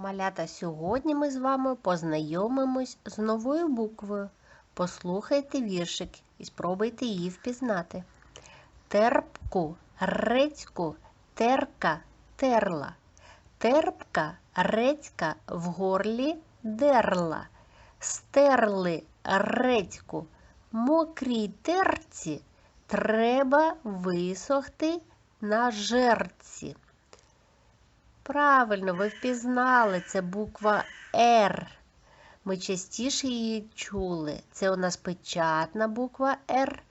Малята, сьогодні ми з вами познайомимось з новою буквою. Послухайте віршик і спробуйте її впізнати. Терпку, рецьку, терка, терла. Терпка, рецька в горлі дерла. Стерли редьку, мокрій терці треба висохти на жерці. Правильно, ви впізнали, це буква Р. Ми частіше її чули. Це у нас печатна буква Р,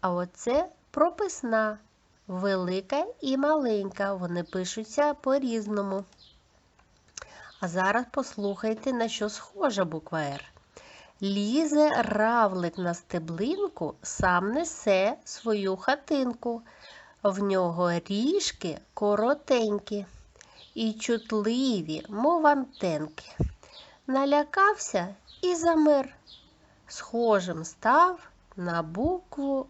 а оце прописна, велика і маленька. Вони пишуться по-різному. А зараз послухайте, на що схожа буква Р. Лізе равлик на стеблинку, сам несе свою хатинку. В нього ріжки коротенькі і чутливі, мов антенки. Налякався і замер. Схожим став на букву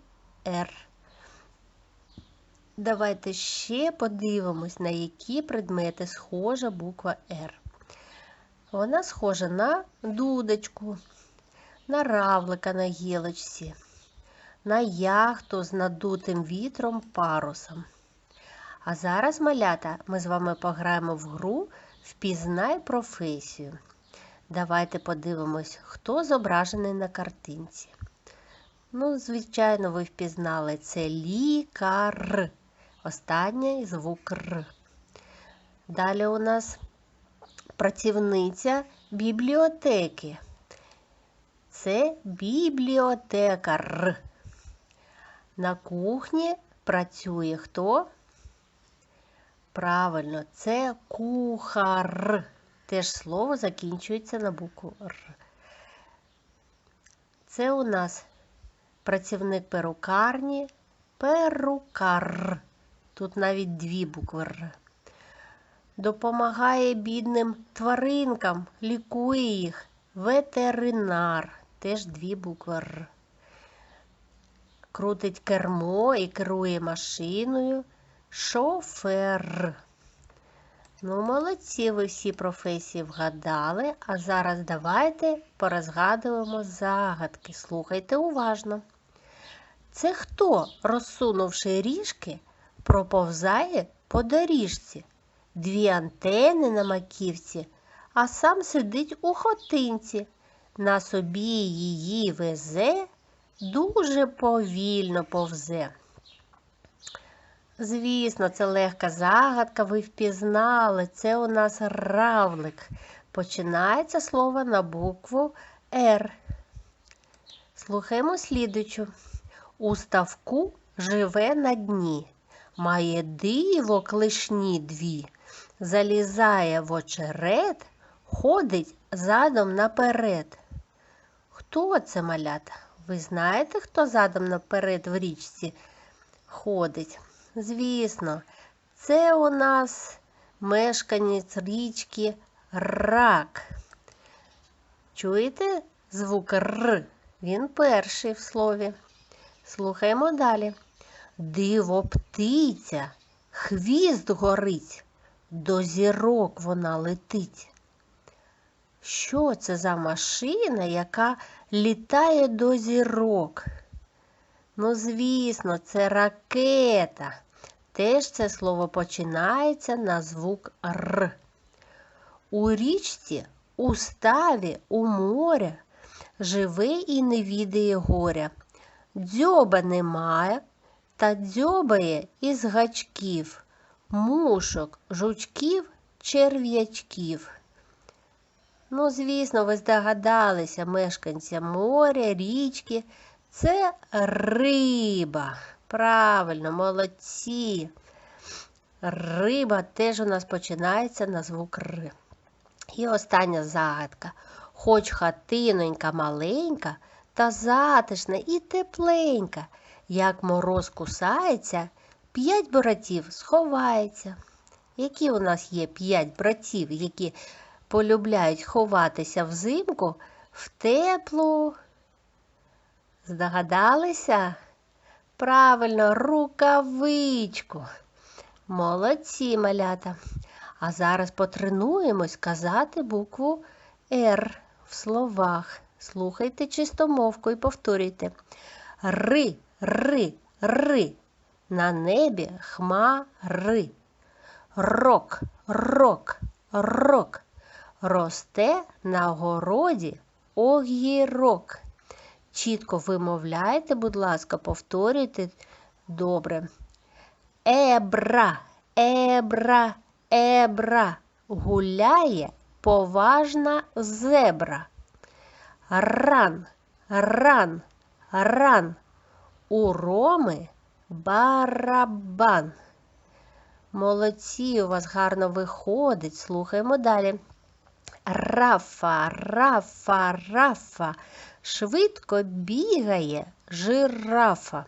Р. Давайте ще подивимось, на які предмети схожа буква Р. Вона схожа на дудочку, на равлика на гілочці, на яхту з надутим вітром парусом. А зараз, малята, ми з вами пограємо в гру Впізнай професію. Давайте подивимось, хто зображений на картинці. Ну, звичайно, ви впізнали це лікар. Останній звук Р. Далі у нас працівниця бібліотеки. Це бібліотекар. На кухні працює хто? Правильно, це кухар. Теж слово закінчується на букву Р. Це у нас працівник перукарні, перукар. Тут навіть дві букви Р. Допомагає бідним тваринкам, лікує їх. Ветеринар. Теж дві букви Р. Крутить кермо і керує машиною. Шофер. Ну, молодці, ви всі професії вгадали, а зараз давайте порозгадуємо загадки. Слухайте уважно. Це хто, розсунувши ріжки, проповзає по доріжці, дві антени на маківці, а сам сидить у хотинці, на собі її везе, дуже повільно повзе. Звісно, це легка загадка, ви впізнали. Це у нас равлик. Починається слово на букву Р. Слухаємо слідучу. У ставку живе на дні, має диво клишні дві, залізає в очерет, ходить задом наперед. Хто це малята? Ви знаєте, хто задом наперед в річці ходить? Звісно, це у нас мешканець річки рак. Чуєте звук Р? Він перший в слові. Слухаємо далі. Диво птиця, хвіст горить, до зірок вона летить. Що це за машина, яка літає до зірок? Ну, звісно, це ракета. Теж це слово починається на звук Р. У річці, у ставі, у моря живе і не відає горя. Дзьоба немає, та дзьобає із гачків, мушок, жучків, черв'ячків. Ну, звісно, ви здогадалися, мешканця моря, річки. Це риба. Правильно, молодці. Риба теж у нас починається на звук Р. І остання загадка. Хоч хатинонька маленька, та затишна і тепленька, як мороз кусається, п'ять братів сховається. Які у нас є п'ять братів, які полюбляють ховатися взимку в теплу? Здогадалися? Правильно, рукавичку. Молодці малята. А зараз потренуємось казати букву Р в словах. Слухайте чистомовку і повторюйте. Ри, ри, ри. На небі хмари. Рок, рок, рок. Росте на городі огірок. Чітко вимовляйте, будь ласка, повторюйте добре. Ебра, ебра, ебра. Гуляє поважна зебра. Ран, ран, ран. У роми барабан. Молодці, у вас гарно виходить. Слухаємо далі. Рафа, рафа, рафа. Швидко бігає жирафа.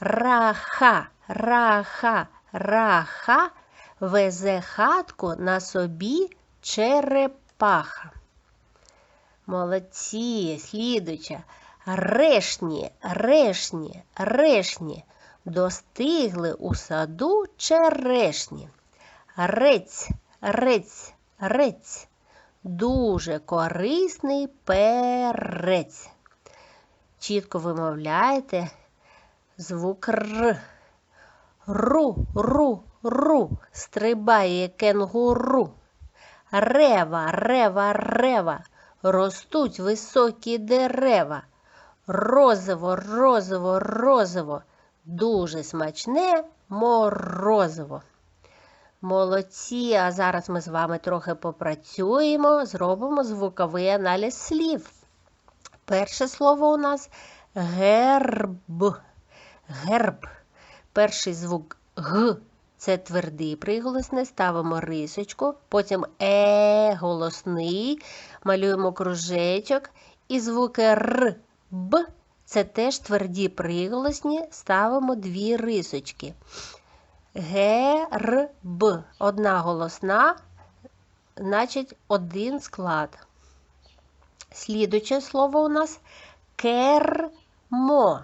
Раха, раха, раха. Везе хатку на собі черепаха. Молодці, слідуча. Решні, решні, решні. Достигли у саду черешні. Рець, рець, рець. Дуже корисний перець. Чітко вимовляєте звук Р. Ру, ру, ру. Стрибає кенгуру. Рева, рева, рева. Ростуть високі дерева. Розиво, розиво, розиво. Дуже смачне морозиво. Молодці, а зараз ми з вами трохи попрацюємо, зробимо звуковий аналіз слів. Перше слово у нас герб. Герб. Перший звук Г. Це твердий приголосний, ставимо рисочку, потім Е голосний, малюємо кружечок. І звуки Р, Б це теж тверді приголосні, ставимо дві рисочки. Герб. Одна голосна, значить один склад. Слідуче слово у нас кермо.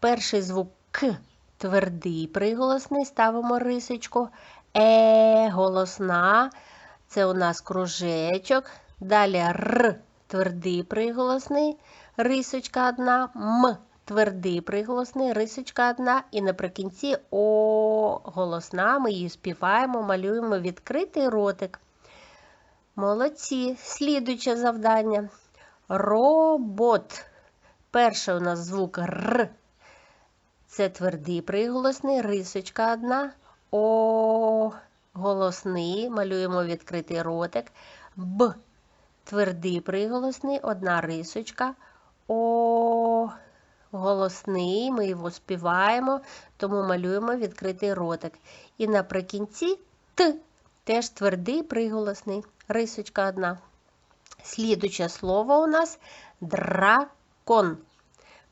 Перший звук К твердий приголосний, ставимо рисочку. Е голосна. Це у нас кружечок. Далі Р твердий приголосний, рисочка одна, М твердий приголосний, рисочка одна. І наприкінці О голосна. Ми її співаємо, малюємо відкритий ротик. Молодці. Слідуюче завдання. Робот. Перший у нас звук Р. Це твердий приголосний, рисочка одна. О голосний. Малюємо відкритий ротик. Б. Твердий приголосний, одна рисочка. О голосний. Ми його співаємо, тому малюємо відкритий ротик. І наприкінці Т. Теж твердий приголосний. Рисочка одна. Слідуче слово у нас дракон.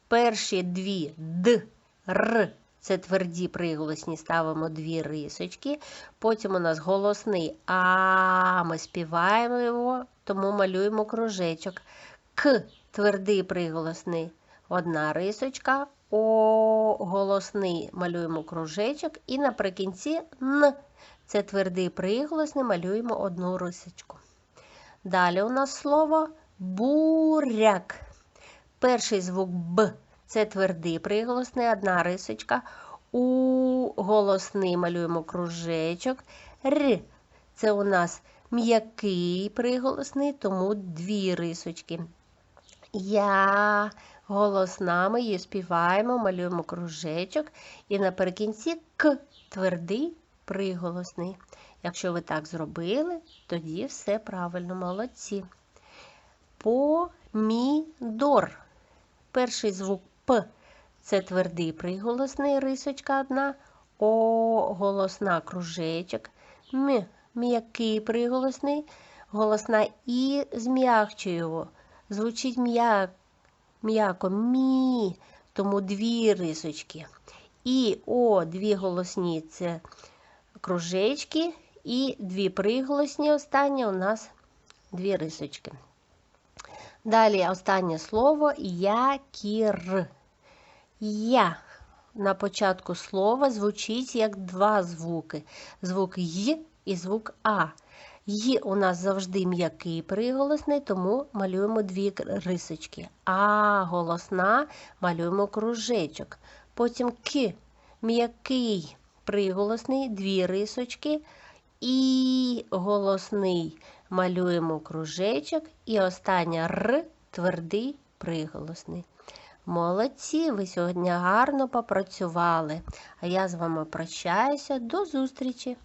Перші дві Д, Р. Це тверді приголосні, ставимо дві рисочки. Потім у нас голосний А. Ми співаємо його, тому малюємо кружечок. К твердий приголосний, одна рисочка. О голосний малюємо кружечок. І наприкінці Н. Це твердий приголосний, малюємо одну рисочку. Далі у нас слово буряк. Перший звук Б це твердий приголосний, одна рисочка. У голосний малюємо кружечок. Р це у нас м'який приголосний, тому дві рисочки. Я голосна, ми її співаємо, малюємо кружечок. І наприкінці К твердий приголосний. Якщо ви так зробили, тоді все правильно, молодці. Помідор. Перший звук П це твердий приголосний рисочка одна. О, голосна кружечок. М м'який приголосний, голосна І зм'якчує його. Звучить м'яко мі, тому дві рисочки. І О, дві голосні це кружечки. І дві приголосні останні у нас дві рисочки. Далі останнє слово якір. Я на початку слова звучить як два звуки. Звук Й і звук А. Й у нас завжди м'який приголосний, тому малюємо дві рисочки. А голосна малюємо кружечок. Потім К м'який приголосний, дві рисочки. І голосний малюємо кружечок. І остання Р твердий приголосний. Молодці, ви сьогодні гарно попрацювали. А я з вами прощаюся. До зустрічі!